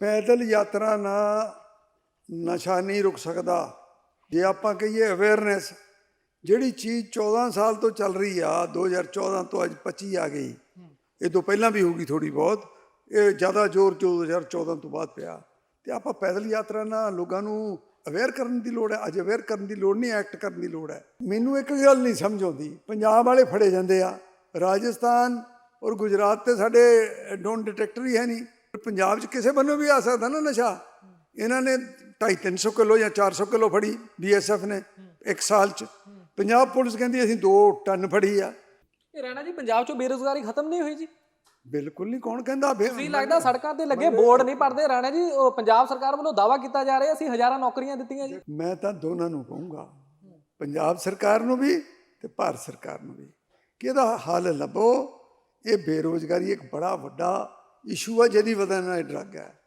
ਪੈਦਲ ਯਾਤਰਾ ਨਾਲ ਨਸ਼ਾ ਨਹੀਂ ਰੁਕ ਸਕਦਾ। ਜੇ ਆਪਾਂ ਕਹੀਏ ਅਵੇਅਰਨੈਸ ਜਿਹੜੀ ਚੀਜ਼ 14 ਸਾਲ ਤੋਂ ਚੱਲ ਰਹੀ ਆ 2014 ਤੋਂ ਅੱਜ 25 ਆ ਗਈ, ਇਹ ਤੋਂ ਪਹਿਲਾਂ ਵੀ ਹੋਊਗੀ ਥੋੜੀ ਬਹੁਤ, ਇਹ ਜ਼ਿਆਦਾ ਜ਼ੋਰ 2014 ਤੋਂ ਬਾਅਦ ਪਿਆ। ਤੇ ਆਪਾਂ ਪੈਦਲ ਯਾਤਰਾ ਨਾਲ ਲੋਕਾਂ ਨੂੰ ਅਵੇਅਰ ਕਰਨ ਦੀ ਲੋੜ ਹੈ, ਅੱਜ ਅਵੇਅਰ ਕਰਨ ਦੀ ਲੋੜ ਨਹੀਂ ਐਕਟ ਕਰਨ ਦੀ ਲੋੜ ਹੈ। ਮੈਨੂੰ ਇੱਕ ਗੱਲ ਨਹੀਂ ਸਮਝ ਆਉਂਦੀ, ਪੰਜਾਬ ਵਾਲੇ ਫੜੇ ਜਾਂਦੇ ਆ, ਰਾਜਸਥਾਨ ਔਰ ਗੁਜਰਾਤ ਤੇ ਸਾਡੇ ਡੋਨ ਡਿਟੈਕਟਰ ਹੀ ਹੈ ਨਹੀਂ। ਪੰਜਾਬ 'ਚ ਕਿਸੇ ਬੰਨੋਂ ਵੀ ਆ ਸਕਦਾ ਨਾ ਨਸ਼ਾ। ਇਹਨਾਂ ਨੇ 250 300 ਕਿਲੋ ਜਾਂ 400 ਕਿਲੋ ਫੜੀ ਬੀਐਸਐਫ ਨੇ ਇੱਕ ਸਾਲ 'ਚ। ਪੰਜਾਬ ਪੁਲਿਸ ਕਹਿੰਦੀ ਅਸੀਂ 2 ਟਨ ਫੜੀ ਆ। ਇਹ ਰਾਣਾ ਜੀ ਪੰਜਾਬ 'ਚੋਂ ਬੇਰੁਜ਼ਗਾਰੀ ਖਤਮ ਨਹੀਂ ਹੋਈ ਜੀ। ਬਿਲਕੁਲ ਨਹੀਂ ਕੌਣ ਕਹਿੰਦਾ? ਤੁਸੀਂ ਲੱਗਦਾ ਸੜਕਾਂ ਤੇ ਲੱਗੇ ਬੋਰਡ ਨਹੀਂ ਪੜਦੇ ਰਾਣਾ ਜੀ ਉਹ ਪੰਜਾਬ ਸਰਕਾਰ ਵੱਲੋਂ ਦਾਵਾ ਕੀਤਾ ਜਾ ਰਿਹਾ ਅਸੀਂ ਹਜ਼ਾਰਾਂ ਨੌਕਰੀਆਂ ਦਿੱਤੀਆਂ ਜੀ। ਮੈਂ ਤਾਂ ਦੋਨਾਂ ਨੂੰ ਕਹੂੰਗਾ ਪੰਜਾਬ ਸਰਕਾਰ ਨੂੰ ਵੀ ਤੇ ਭਾਰਤ ਸਰਕਾਰ ਨੂੰ ਵੀ ਕਿ ਇਹਦਾ ਹੱਲ ਲੱਭੋ। ਇਹ ਬੇਰੋਜ਼ਗਾਰੀ ਇੱਕ ਬੜਾ ਵੱਡਾ ਇਸ਼ੂ ਹੈ ਜਿਹਦੀ ਵਜ੍ਹਾ ਨਾਲ ਇਹ ਡਰੱਗ ਹੈ।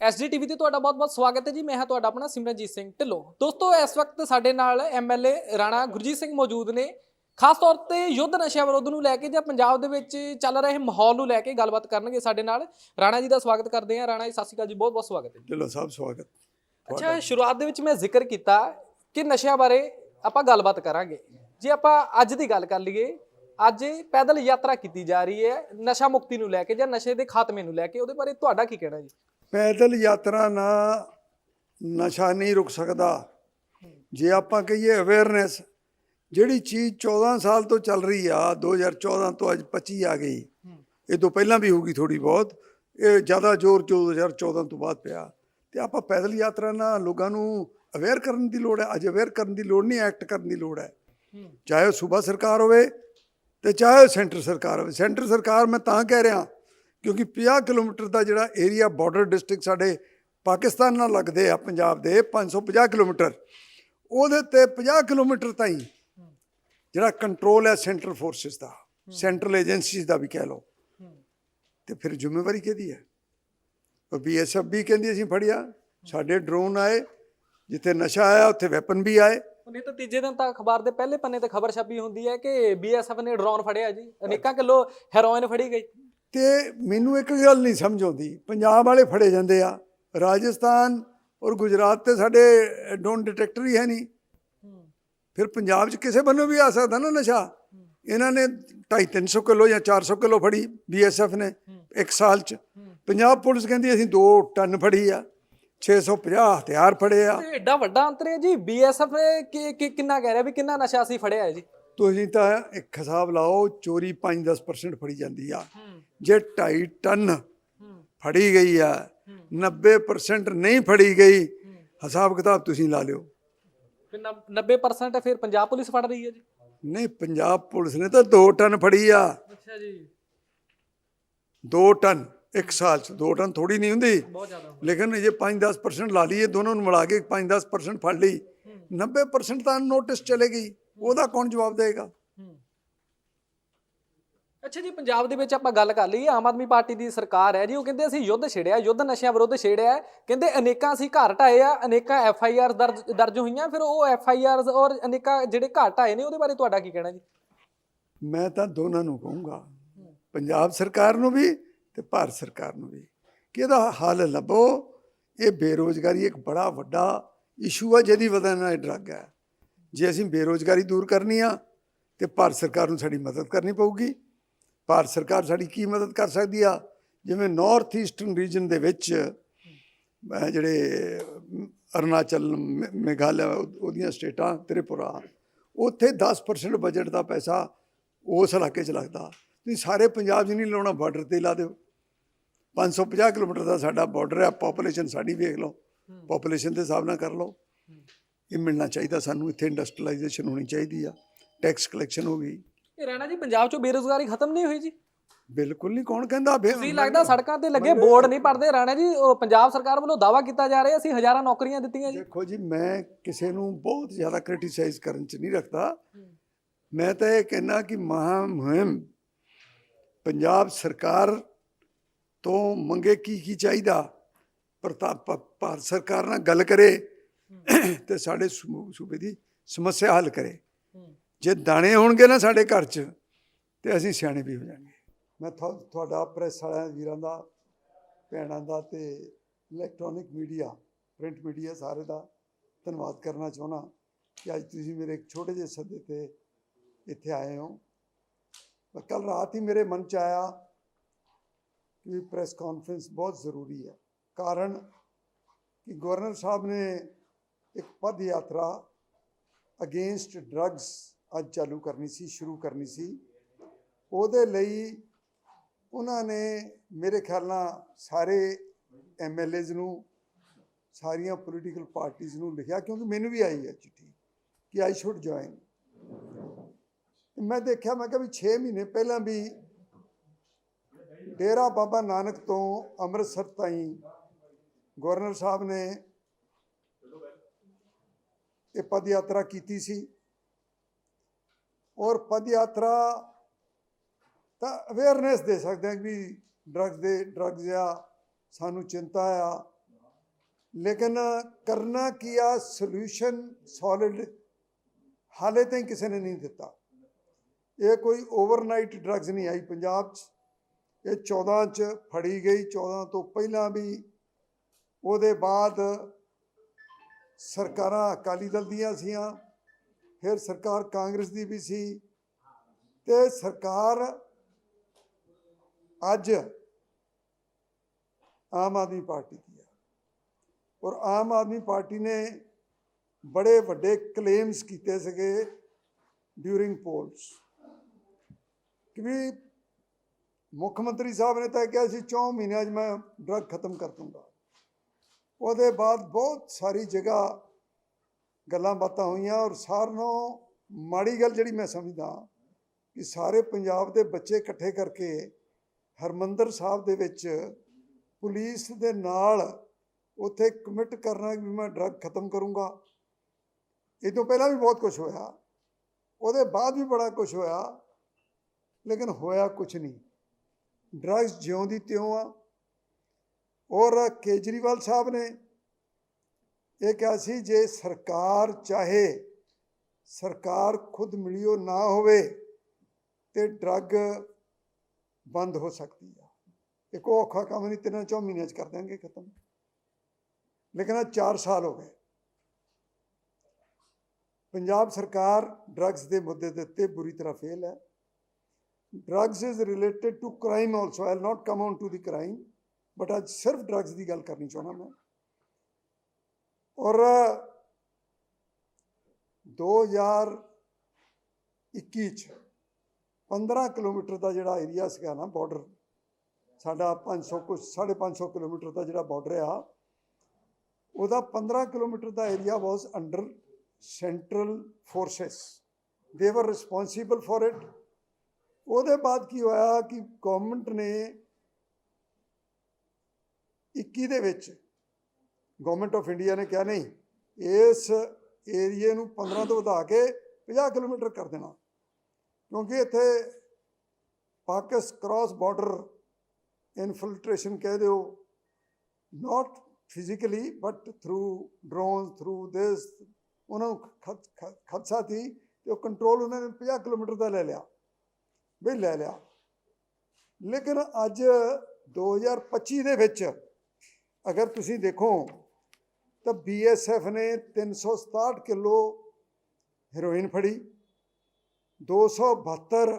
ਐਸਜੀਟੀਵੀ ਤੇ ਤੁਹਾਡਾ ਬਹੁਤ-ਬਹੁਤ ਸਵਾਗਤ ਹੈ ਜੀ। ਮੈਂ ਹਾਂ ਤੁਹਾਡਾ ਆਪਣਾ ਸਿਮਰਨਜੀਤ ਸਿੰਘ ਢਿੱਲੋਂ। ਦੋਸਤੋ ਇਸ ਵਕਤ ਸਾਡੇ ਨਾਲ ਐਮਐਲਏ ਰਾਣਾ ਗੁਰਜੀਤ ਸਿੰਘ ਮੌਜੂਦ ਨੇ। ਖਾਸ ਤੌਰ ਤੇ ਯੁੱਧ ਨਸ਼ਿਆਂ ਵਿਰੁੱਧ ਨੂੰ ਲੈ ਕੇ ਜਾਂ ਪੰਜਾਬ ਦੇ ਵਿੱਚ ਚੱਲ ਰਹੇ ਮਾਹੌਲ ਨੂੰ ਲੈ ਕੇ ਗੱਲਬਾਤ ਕਰਨਗੇ ਸਾਡੇ ਨਾਲ। ਰਾਣਾ ਜੀ ਦਾ ਸਵਾਗਤ ਕਰਦੇ ਹਾਂ। ਰਾਣਾ ਜੀ ਸਤਿ ਸ਼੍ਰੀ ਅਕਾਲ ਜੀ। ਬਹੁਤ-ਬਹੁਤ ਸਵਾਗਤ ਹੈ ਢਿੱਲੋਂ ਸਾਹਿਬ ਸਵਾਗਤ। ਅੱਛਾ ਸ਼ੁਰੂਆਤ ਦੇ ਵਿੱਚ ਮੈਂ ਜ਼ਿਕਰ ਕੀਤਾ ਕਿ ਨਸ਼ਿਆਂ ਬਾਰੇ ਆਪਾਂ ਗੱਲਬਾਤ ਕਰਾਂਗੇ। ਜੇ ਆਪਾਂ ਅੱਜ ਦੀ ਗੱਲ ਕਰ ਲਈਏ ਅੱਜ ਪੈਦਲ ਯਾਤਰਾ ਕੀਤੀ ਜਾ ਰਹੀ ਹੈ ਨਸ਼ਾ ਮੁਕਤੀ ਨੂੰ ਲੈ ਕੇ ਜਾਂ ਨਸ਼ੇ ਦੇ ਖਾਤਮੇ ਨੂੰ ਲੈ ਕੇ ਉਹਦੇ ਬਾਰੇ ਤੁਹਾਡਾ ਕੀ ਕਹਿਣਾ ਜੀ? ਪੈਦਲ ਯਾਤਰਾ ਨਾਲ ਨਸ਼ਾ ਨਹੀਂ ਰੁਕ ਸਕਦਾ। ਜੇ ਆਪਾਂ ਕਹੀਏ ਅਵੇਅਰਨੈਸ ਜਿਹੜੀ ਚੀਜ਼ 14 ਸਾਲ ਤੋਂ ਚੱਲ ਰਹੀ ਆ 2014 ਤੋਂ ਅੱਜ 25 ਆ ਗਈ ਇਹ ਤੋਂ ਪਹਿਲਾਂ ਵੀ ਹੋਊਗੀ ਥੋੜੀ ਬਹੁਤ ਇਹ ਜ਼ਿਆਦਾ ਜ਼ੋਰ 2014 ਤੋਂ ਬਾਅਦ ਪਿਆ। ਤੇ ਆਪਾਂ ਪੈਦਲ ਯਾਤਰਾ ਨਾਲ ਲੋਕਾਂ ਨੂੰ ਅਵੇਅਰ ਕਰਨ ਦੀ ਲੋੜ ਹੈ ਅੱਜ ਅਵੇਅਰ ਕਰਨ ਦੀ ਲੋੜ ਨਹੀਂ ਐਕਟ ਕਰਨ ਦੀ ਲੋੜ ਹੈ। ਚਾਹੇ ਉਹ ਸੂਬਾ ਸਰਕਾਰ ਹੋਵੇ ਤੇ ਚਾਹੇ ਉਹ ਸੈਂਟਰ ਸਰਕਾਰ ਹੋਵੇ। ਸੈਂਟਰ ਸਰਕਾਰ ਮੈਂ ਤਾਂ ਕਹਿ ਰਿਹਾ, ਕਿਉਂਕਿ 50 ਕਿਲੋਮੀਟਰ ਦਾ ਜਿਹੜਾ ਏਰੀਆ ਬਾਰਡਰ ਡਿਸਟ੍ਰਿਕਟ ਸਾਡੇ ਪਾਕਿਸਤਾਨ ਨਾਲ ਲੱਗਦੇ ਆ, ਪੰਜਾਬ ਦੇ 550 ਕਿਲੋਮੀਟਰ। ਉਹਦੇ ਤੇ 50 ਕਿਲੋਮੀਟਰ ਤਾਈਂ ਜਿਹੜਾ ਕੰਟਰੋਲ ਹੈ ਸੈਂਟਰਲ ਫੋਰਸਸ ਦਾ ਸੈਂਟਰਲ ਏਜੰਸੀਜ਼ ਦਾ ਵੀ ਕਹਿ ਲਓ। ਤੇ ਫਿਰ ਜ਼ਿੰਮੇਵਾਰੀ ਕਿਹਦੀ ਹੈ? ਉਹ ਬੀਐਸਐਫ ਵੀ ਕਹਿੰਦੀ, ਅਸੀਂ ਫੜਿਆ, ਸਾਡੇ ਡਰੋਨ ਆਏ, ਜਿੱਥੇ ਨਸ਼ਾ ਆਇਆ, ਉੱਥੇ ਵੈਪਨ ਵੀ ਆਏ। ਨਹੀਂ ਤਾਂ ਤੀਜੇ ਦਿਨ ਤਾਂ ਅਖਬਾਰ ਦੇ ਪਹਿਲੇ ਪੰਨੇ ਤੇ ਖਬਰ ਛਪੀ ਹੁੰਦੀ ਹੈ ਕਿ ਬੀਐਸਐਫ ਨੇ ਡਰੋਨ ਫੜਿਆ ਜੀ। ਅਨੇਕਾਂ ਕਿਲੋ ਹੈਰੋਇਨ ਫੜੀ ਗਈ। ਤੇ ਮੈਨੂੰ ਇੱਕ ਗੱਲ ਨਹੀਂ ਸਮਝ ਆਉਂਦੀ। ਪੰਜਾਬ ਵਾਲੇ ਫੜੇ ਜਾਂਦੇ ਆ। ਰਾਜਸਥਾਨ ਔਰ ਗੁਜਰਾਤ ਤੇ ਸਾਡੇ ਡੋਨ ਡਿਟੈਕਟਰ ਹੀ ਹੈ ਨਹੀਂ। ਫਿਰ ਪੰਜਾਬ 'ਚ ਕਿਸੇ ਬੰਨੋਂ ਵੀ ਆ ਸਕਦਾ ਨਾ ਨਸ਼ਾ? ਇਹਨਾਂ ਨੇ 250 300 ਕਿਲੋ ਜਾਂ 400 ਕਿਲੋ ਫੜੀ ਬੀਐਸਐਫ ਨੇ ਇੱਕ ਸਾਲ 'ਚ। ਪੰਜਾਬ ਪੁਲਿਸ ਕਹਿੰਦੀ ਅਸੀਂ 2 ਟਨ ਫੜੀ ਆ। 650 ਹਥਿਆਰ ਫੜੇ ਆ। ਤੇ ਐਡਾ ਵੱਡਾ ਅੰਤਰ ਹੈ ਜੀ। ਬੀਐਸਐਫ ਕਿੰਨਾ ਕਹਿ ਰਿਹਾ ਵੀ ਕਿੰਨਾ ਨਸ਼ਾ ਅਸੀਂ ਫੜਿਆ ਹੈ ਜੀ? ਤੁਸੀਂ ਤਾਂ ਇੱਕ ਹਿਸਾਬ ਲਾਓ ਚੋਰੀ 5-10% ਫੜੀ ਜਾਂਦੀ ਆ। ਜੇ 2.5 ਟਨ ਫੜੀ ਗਈ ਆ 90% ਨਹੀਂ ਫੜੀ ਗਈ ਹਿਸਾਬ ਕਿਤਾਬ ਤੁਸੀਂ ਲਾ ਲਿਓ। ਫਿਰ 90% ਫਿਰ ਪੰਜਾਬ ਪੁਲਿਸ ਫੜ ਰਹੀ ਹੈ ਜੀ? ਨਹੀਂ ਪੰਜਾਬ ਪੁਲਿਸ ਨੇ ਤਾਂ 2 ਟਨ ਫੜੀ ਆ। ਅੱਛਾ ਜੀ। 2 ਟਨ। ਇੱਕ ਸਾਲ ਚ 2 ਟਨ ਥੋੜੀ ਨਹੀਂ ਹੁੰਦੀ। ਬਹੁਤ ਜ਼ਿਆਦਾ ਲੇਕਿਨ ਜੇ 5-10% ਲਾ ਲਈਏ ਦੋਨੋਂ ਨੂੰ ਮਿਲਾ ਕੇ 5-10% ਫੜ ਲਈ। 90% ਤਾਂ ਨੋਟਿਸ ਚਲੇ ਗਈ। ਉਹਦਾ ਕੌਣ ਜਵਾਬ ਦੇਗਾ ਅੱਛਾ ਜੀ ਪੰਜਾਬ ਦੇ ਵਿੱਚ ਆਪਾਂ ਗੱਲ ਕਰ ਲਈਏ ਆਮ ਆਦਮੀ ਪਾਰਟੀ ਦੀ ਸਰਕਾਰ ਹੈ ਜੀ ਉਹ ਕਹਿੰਦੇ ਅਸੀਂ ਯੁੱਧ ਛੇੜਿਆ ਯੁੱਧ ਨਸ਼ਿਆਂ ਵਿਰੁੱਧ ਛੇੜਿਆ। ਕਹਿੰਦੇ ਅਨੇਕਾਂ ਅਸੀਂ ਘਰ ਢਾਏ ਆ ਅਨੇਕਾਂ ਐਫ ਆਈ ਆਰ ਦਰਜ ਦਰਜ ਹੋਈਆਂ ਫਿਰ ਉਹ ਐਫ ਆਈ ਆਰ ਔਰ ਅਨੇਕਾਂ ਜਿਹੜੇ ਘਰ ਢਾਏ ਨੇ ਉਹਦੇ ਬਾਰੇ ਤੁਹਾਡਾ ਕੀ ਕਹਿਣਾ ਜੀ? ਮੈਂ ਤਾਂ ਦੋਨਾਂ ਨੂੰ ਕਹੂੰਗਾ। ਪੰਜਾਬ ਸਰਕਾਰ ਨੂੰ ਵੀ ਤੇ ਭਾਰਤ ਸਰਕਾਰ ਨੂੰ ਵੀ। ਕਿ ਇਹਦਾ ਹੱਲ ਲੱਭੋ ਇਹ ਬੇਰੋਜ਼ਗਾਰੀ ਇੱਕ ਬੜਾ ਵੱਡਾ ਇਸ਼ੂ ਆ ਜਿਹਦੀ ਵਜ੍ਹਾ ਨਾਲ ਇਹ ਡਰੱਗ ਹੈ। ਜੇ ਅਸੀਂ ਬੇਰੋਜ਼ਗਾਰੀ ਦੂਰ ਕਰਨੀ ਆ ਤੇ ਭਾਰਤ ਸਰਕਾਰ ਨੂੰ ਸਾਡੀ ਮਦਦ ਕਰਨੀ ਪਊਗੀ। ਭਾਰਤ ਸਰਕਾਰ ਸਾਡੀ ਕੀ ਮਦਦ ਕਰ ਸਕਦੀ ਆ? ਜਿਵੇਂ ਨਾਰਥ ਈਸਟਰਨ ਰੀਜਨ ਦੇ ਵਿੱਚ ਜਿਹੜੇ ਅਮ, ਅਰੁਣਾਚਲ ਮੇਘਾਲਿਆ ਉਹਦੀਆਂ ਸਟੇਟਾਂ ਤ੍ਰਿਪੁਰਾ ਉੱਥੇ 10% ਬਜਟ ਦਾ ਪੈਸਾ ਉਸ ਇਲਾਕੇ 'ਚ ਲੱਗਦਾ। ਤੁਸੀਂ ਸਾਰੇ ਪੰਜਾਬ 'ਚ ਨਹੀਂ ਲਾਉਣਾ ਬਾਰਡਰ ਤੇ ਲਾ ਦਿਓ। 550 ਕਿਲੋਮੀਟਰ ਦਾ ਸਾਡਾ ਬਾਰਡਰ ਹੈ ਪਾਪੂਲੇਸ਼ਨ ਸਾਡੀ ਵੇਖ ਲਓ। ਪਾਪੂਲੇਸ਼ਨ ਦੇ ਹਿਸਾਬ ਨਾਲ ਕਰ ਲਓ। ਇਹ ਮਿਲਣਾ ਚਾਹੀਦਾ ਸਾਨੂੰ ਇੱਥੇ ਇੰਡਸਟਰੀਲਾਈਜੇਸ਼ਨ ਹੋਣੀ ਚਾਹੀਦੀ ਆ। ਟੈਕਸ ਕਲੈਕਸ਼ਨ ਹੋ ਗਈ। ਇਹ ਰਹਿਣਾ ਜੀ ਪੰਜਾਬ 'ਚੋਂ ਬੇਰੁਜ਼ਗਾਰੀ ਖਤਮ ਨਹੀਂ ਹੋਈ ਜੀ? ਬਿਲਕੁਲ ਨਹੀਂ ਕੌਣ ਕਹਿੰਦਾ? ਤੁਸੀਂ ਲੱਗਦਾ ਸੜਕਾਂ ਤੇ ਲੱਗੇ ਬੋਰਡ ਨਹੀਂ ਪੜਦੇ ਰਾਣਾ ਜੀ ਉਹ ਪੰਜਾਬ ਸਰਕਾਰ ਵੱਲੋਂ ਦਾਵਾ ਕੀਤਾ ਜਾ ਰਿਹਾ ਅਸੀਂ ਹਜ਼ਾਰਾਂ ਨੌਕਰੀਆਂ ਦਿੱਤੀਆਂ ਜੀ। ਦੇਖੋ ਜੀ ਮੈਂ ਕਿਸੇ ਨੂੰ ਬਹੁਤ ਜ਼ਿਆਦਾ ਕ੍ਰਿਟਿਸਾਈਜ਼ ਕਰਨ ਚ ਨਹੀਂ ਰੱਖਦਾ। ਮੈਂ ਤਾਂ ਇਹ ਕਹਿਣਾ ਕਿ ਮਹਾ ਮੁਹਿੰਮ ਪੰਜਾਬ ਸਰਕਾਰ ਤੋਂ ਮੰਗੇ ਕੀ ਕੀ ਚਾਹੀਦਾ? ਪ੍ਰਤਾਪ ਭਾਰਤ ਸਰਕਾਰ ਨਾਲ ਗੱਲ ਕਰੇ ਤੇ ਸਾਡੇ ਸੂਬੇ ਦੀ ਸਮੱਸਿਆ ਹੱਲ ਕਰੇ। ਜੇ ਦਾਣੇ ਹੋਣਗੇ ਨਾ ਸਾਡੇ ਘਰ 'ਚ ਤੇ ਅਸੀਂ ਸਿਆਣੇ ਵੀ ਹੋ ਜਾਾਂਗੇ। ਮੈਂ ਤੁਹਾ- ਤੁਹਾਡਾ ਪ੍ਰੈਸ ਵਾਲਿਆਂ ਵੀਰਾਂ ਦਾ ਭੈਣਾਂ ਦਾ ਤੇ ਇਲੈਕਟ੍ਰੋਨਿਕ ਮੀਡੀਆ ਪ੍ਰਿੰਟ ਮੀਡੀਆ ਸਾਰੇ ਦਾ ਧੰਨਵਾਦ ਕਰਨਾ ਚਾਹੁੰਦਾ। ਕਿ ਅੱਜ ਤੁਸੀਂ ਮੇਰੇ ਇੱਕ ਛੋਟੇ ਜਿਹੇ ਸੱਦੇ ਤੇ ਇੱਥੇ ਆਏ ਹੋ। ਕੱਲ ਰਾਤ ਹੀ ਮੇਰੇ ਮਨ ਚ ਆਇਆ ਕਿ ਪ੍ਰੈਸ ਕਾਨਫਰੰਸ ਬਹੁਤ ਜ਼ਰੂਰੀ ਹੈ। ਕਾਰਨ ਕਿ ਗਵਰਨਰ ਸਾਹਿਬ ਨੇ ਇੱਕ ਪਦ ਯਾਤਰਾ ਅਗੇਂਸਟ ਡਰੱਗਸ ਅੱਜ ਚਾਲੂ ਕਰਨੀ ਸੀ, ਸ਼ੁਰੂ ਕਰਨੀ ਸੀ। ਉਹਦੇ ਲਈ ਉਹਨਾਂ ਨੇ ਮੇਰੇ ਖਿਆਲ ਨਾਲ ਸਾਰੇ ਐਮਐਲਏਜ਼ ਨੂੰ, ਸਾਰੀਆਂ ਪੋਲੀਟੀਕਲ ਪਾਰਟੀਆਂ ਨੂੰ ਲਿਖਿਆ, ਕਿਉਂਕਿ ਮੈਨੂੰ ਵੀ ਆਈ ਹੈ ਚਿੱਠੀ ਕਿ ਆਈ ਸ਼ੁੱਡ ਜੁਆਇਨ। ਮੈਂ ਦੇਖਿਆ, ਮੈਂ ਕਿਹਾ ਵੀ 6 ਮਹੀਨੇ ਪਹਿਲਾਂ ਵੀ ਡੇਰਾ ਬਾਬਾ ਨਾਨਕ ਤੋਂ ਅੰਮ੍ਰਿਤਸਰ ਤਾਈਂ ਗਵਰਨਰ ਸਾਹਿਬ ਨੇ ਇਹ ਪਦ ਯਾਤਰਾ ਕੀਤੀ ਸੀ। ਔਰ ਪਦ ਯਾਤਰਾ ਤਾਂ ਅਵੇਅਰਨੈਸ ਦੇ ਸਕਦੇ ਹਾਂ ਕਿ ਵੀ ਡਰੱਗਸ ਦੇ ਡਰੱਗਸ ਆ, ਸਾਨੂੰ ਚਿੰਤਾ ਆ। ਲੇਕਿਨ ਕਰਨਾ ਕੀ ਆ ਸੋਲੂਸ਼ਨ ਸੋਲਿਡ ਹਾਲੇ ਤਾਈਂ ਕਿਸੇ ਨੇ ਨਹੀਂ ਦਿੱਤਾ। ਇਹ ਕੋਈ ਓਵਰਨਾਈਟ ਡਰੱਗਸ ਨਹੀਂ ਆਈ ਪੰਜਾਬ 'ਚ। ਇਹ 14 ਚ ਫੜੀ ਗਈ 14 ਤੋਂ ਪਹਿਲਾਂ ਵੀ ਉਹਦੇ ਬਾਅਦ ਸਰਕਾਰਾਂ ਅਕਾਲੀ ਦਲ ਦੀਆਂ ਸੀਆਂ, ਫਿਰ ਸਰਕਾਰ ਕਾਂਗਰਸ ਦੀ ਵੀ ਸੀ ਤੇ ਸਰਕਾਰ ਅੱਜ ਆਮ ਆਦਮੀ ਪਾਰਟੀ ਦੀ ਹੈ। ਔਰ ਆਮ ਆਦਮੀ ਪਾਰਟੀ ਨੇ ਬੜੇ ਵੱਡੇ ਕਲੇਮਸ ਕੀਤੇ ਸੀਗੇ ਡਿਊਰਿੰਗ ਪੋਲਸ ਕਿ ਵੀ ਮੁੱਖ ਮੰਤਰੀ ਸਾਹਿਬ ਨੇ ਤਾਂ ਕਿਹਾ ਸੀ 4 ਮਹੀਨਿਆਂ 'ਚ ਮੈਂ ਡਰੱਗ ਖਤਮ ਕਰ ਦੂੰਗਾ। ਉਹਦੇ ਬਾਅਦ ਬਹੁਤ ਸਾਰੀ ਜਗ੍ਹਾ ਗੱਲਾਂ ਬਾਤਾਂ ਹੋਈਆਂ ਔਰ ਸਾਰਿਆਂ ਨਾਲੋਂ ਮਾੜੀ ਗੱਲ ਜਿਹੜੀ ਮੈਂ ਸਮਝਦਾ ਕਿ ਸਾਰੇ ਪੰਜਾਬ ਦੇ ਬੱਚੇ ਇਕੱਠੇ ਕਰਕੇ ਹਰਮੰਦਰ ਸਾਹਿਬ ਦੇ ਵਿੱਚ ਪੁਲਿਸ ਦੇ ਨਾਲ ਉੱਥੇ ਕਮਿਟ ਕਰਨਾ ਕਿ ਮੈਂ ਡਰੱਗ ਖਤਮ ਕਰੂੰਗਾ। ਇਹ ਤੋਂ ਪਹਿਲਾਂ ਵੀ ਬਹੁਤ ਕੁਝ ਹੋਇਆ। ਉਹਦੇ ਬਾਅਦ ਵੀ ਬੜਾ ਕੁਝ ਹੋਇਆ, ਲੇਕਿਨ ਹੋਇਆ ਕੁਝ ਨਹੀਂ। ਡਰੱਗਸ ਜਿਉਂ ਦੀ ਤਿਉਂ ਆ। ਔਰ ਕੇਜਰੀਵਾਲ ਸਾਹਿਬ ਨੇ ਇਹ ਕਿਹਾ ਸੀ, ਜੇ ਸਰਕਾਰ ਚਾਹੇ, ਸਰਕਾਰ ਖੁਦ ਮਿਲਿਓ ਨਾ ਹੋਵੇ ਤੇ ਡਰੱਗ ਬੰਦ ਹੋ ਸਕਦੀ ਆ। ਇੱਕ ਉਹ ਔਖਾ ਕੰਮ ਨਹੀਂ, ਤਿੰਨਾਂ ਚੌ ਮਹੀਨਿਆਂ ਚ ਕਰ ਦਾਂਗੇ ਖਤਮ। ਲੇਕਿਨ ਆ 4 ਸਾਲ ਹੋ ਗਏ। ਪੰਜਾਬ ਸਰਕਾਰ ਡਰੱਗਸ ਦੇ ਮੁੱਦੇ ਦੇ ਉੱਤੇ ਬੁਰੀ ਤਰ੍ਹਾਂ ਫੇਲ ਹੈ। Drugs is related to crime also I will not come on to the crime but ਅੱਜ ਸਿਰਫ ਡਰੱਗਸ ਦੀ ਗੱਲ ਕਰਨੀ ਚਾਹੁੰਦਾ ਮੈਂ। ਔਰ 2021 ਚ 15 ਕਿਲੋਮੀਟਰ ਦਾ ਜਿਹੜਾ ਏਰੀਆ ਸੀਗਾ ਨਾ ਬਾਰਡਰ ਸਾਡਾ 500 ਕੁਝ 550 ਕਿਲੋਮੀਟਰ ਦਾ ਜਿਹੜਾ ਬਾਰਡਰ ਆ, ਉਹਦਾ 15 kilometre the area was under central forces ਦੇ ਵਰ ਰਿਸਪੌਂਸਿਬਲ ਫॉर ਇਟ ਉਹਦੇ ਬਾਅਦ ਕੀ ਹੋਇਆ ਕਿ ਗਵਰਨਮੈਂਟ ਨੇ 21 ਦੇ ਵਿੱਚ ਗਵਰਨਮੈਂਟ ਆਫ ਇੰਡੀਆ ਨੇ ਕਿਹਾ ਨਹੀਂ, ਇਸ ਏਰੀਏ ਨੂੰ 15 ਤੋਂ ਵਧਾ ਕੇ 50 ਕਿਲੋਮੀਟਰ ਕਰ ਦੇਣਾ। ਕਿਉਂਕਿ ਇੱਥੇ ਪਾਕਿਸ ਕ੍ਰਾਸ ਬਾਰਡਰ ਇਨਫਿਲਟ੍ਰੇਸ਼ਨ ਕਹਿ ਦਿਓ not physically but through drones through this ਉਹਨਾਂ ਨੂੰ ਖਦਸ਼ਾ ਸੀ ਤੇ ਉਹ ਕੰਟਰੋਲ ਉਹਨਾਂ ਨੇ 50 ਕਿਲੋਮੀਟਰ ਦਾ ਲੈ ਲਿਆ। ਵੀ ਲੈ ਲਿਆ। ਲੇਕਿਨ ਅੱਜ 2025 ਦੇ ਵਿੱਚ ਅਗਰ ਤੁਸੀਂ ਦੇਖੋ, ਤਾਂ ਬੀਐਸਐਫ ਨੇ 367 ਕਿਲੋ ਹੈਰੋਇਨ ਫੜੀ 272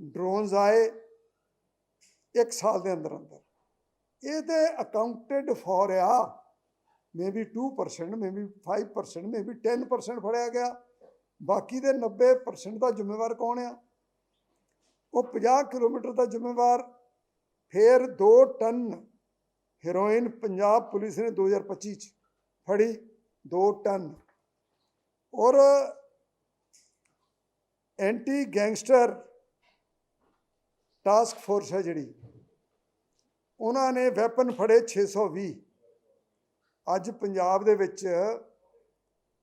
ਡਰੋਨਸ ਆਏ ਇੱਕ ਸਾਲ ਦੇ ਅੰਦਰ ਅੰਦਰ। ਇਹ ਤੇ ਅਕਾਊਂਟਡ ਫॉर ਆ। ਮੇਬੀ 2% ਮੇਬੀ 5% ਮੇਬੀ 10% ਫੜਿਆ ਗਿਆ। ਬਾਕੀ ਦੇ 90% ਦਾ ਜ਼ਿੰਮੇਵਾਰ ਕੌਣ ਆ? ਉਹ 50 ਕਿਲੋਮੀਟਰ ਦਾ ਜ਼ਿੰਮੇਵਾਰ, ਫਿਰ 2 ਟਨ ਹੀਰੋਇਨ ਪੰਜਾਬ ਪੁਲਿਸ ਨੇ 2025 ਚ ਫੜੀ 2 ਟਨ। ਔਰ ਐਂਟੀ ਗੈਂਗਸਟਰ ਟਾਸਕ ਫੋਰਸ ਹੈ ਜਿਹੜੀ, ਉਹਨਾਂ ਨੇ ਵੈਪਨ ਫੜੇ 620 ਅੱਜ ਪੰਜਾਬ ਦੇ ਵਿੱਚ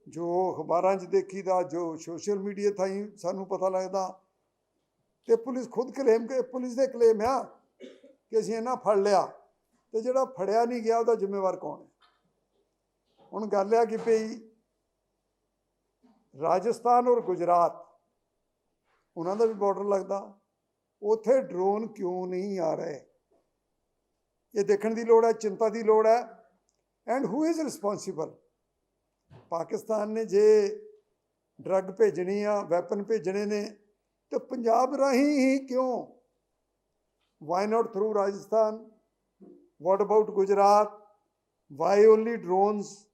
ਜੋ ਅਖਬਾਰਾਂ 'ਚ ਦੇਖੀਦਾ, ਜੋ ਸੋਸ਼ਲ ਮੀਡੀਆ ਥਾਈ ਸਾਨੂੰ ਪਤਾ ਲੱਗਦਾ ਤੇ ਪੁਲਿਸ ਖੁਦ ਕਲੇਮ ਪੁਲਿਸ ਦੇ ਕਲੇਮ ਆ ਕਿ ਅਸੀਂ ਇਹਨਾਂ ਫੜ ਲਿਆ ਤੇ ਜਿਹੜਾ ਫੜਿਆ ਨਹੀਂ ਗਿਆ ਉਹਦਾ ਜ਼ਿੰਮੇਵਾਰ ਕੌਣ ਹੈ? ਹੁਣ ਗੱਲ ਆ ਕਿ ਭਈ ਰਾਜਸਥਾਨ ਔਰ ਗੁਜਰਾਤ, ਉਹਨਾਂ ਦਾ ਵੀ ਬਾਰਡਰ ਲੱਗਦਾ, ਉੱਥੇ ਡਰੋਨ ਕਿਉਂ ਨਹੀਂ ਆ ਰਹੇ? ਇਹ ਦੇਖਣ ਦੀ ਲੋੜ ਹੈ, ਚਿੰਤਾ ਦੀ ਲੋੜ ਹੈ and who is responsible Pakistan ਨੇ ਜੇ ਡਰੱਗ ਭੇਜਣੀ ਆ ਵੈਪਨ ਭੇਜਣੇ ਨੇ ਤੇ ਪੰਜਾਬ ਰਾਹੀਂ ਹੀ ਕਿਉਂ? Why not through Rajasthan what about Gujarat why only drones